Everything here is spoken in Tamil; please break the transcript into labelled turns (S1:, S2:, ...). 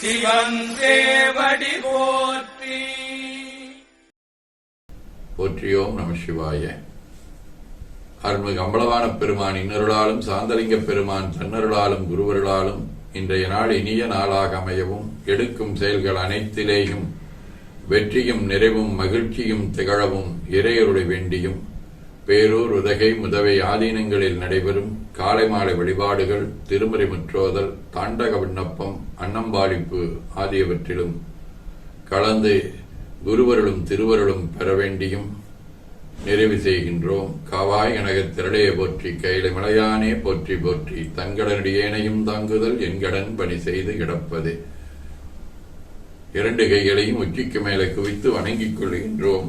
S1: சிவன் தேவடி போற்றி.
S2: போற்றியோம் நம சிவாய. அருள்மிகு அம்பலவான பெருமான் இன்னருளாலும் சாந்தலிங்க பெருமான் தன்னருளாலும் குருவருளாலும் இன்றைய நாள் இனிய நாளாக அமையவும் எடுக்கும் செயல்கள் அனைத்திலேயும் வெற்றியும் நிறைவும் மகிழ்ச்சியும் திகழவும் இறையருளை வேண்டியும் பேரூர் உதகை முதவை ஆதீனங்களில் நடைபெறும் காலை மாலை வழிபாடுகள் திருமறை முற்றோதல் தாண்டக விண்ணப்பம் அன்னம்பாளிப்பு ஆகியவற்றிலும் கலந்து குருவருளும் திருவருளும் பெற வேண்டியும் நிறைவு செய்கின்றோம். காவாய் எனக திரளையை போற்றி கையில மலையானே போற்றி போற்றி தங்கடனடியேனையும் தாங்குதல் என்கடன் பணி செய்து கிடப்பது. இரண்டு கைகளையும் உச்சிக்கு மேலே குவித்து வணங்கிக் கொள்கின்றோம்.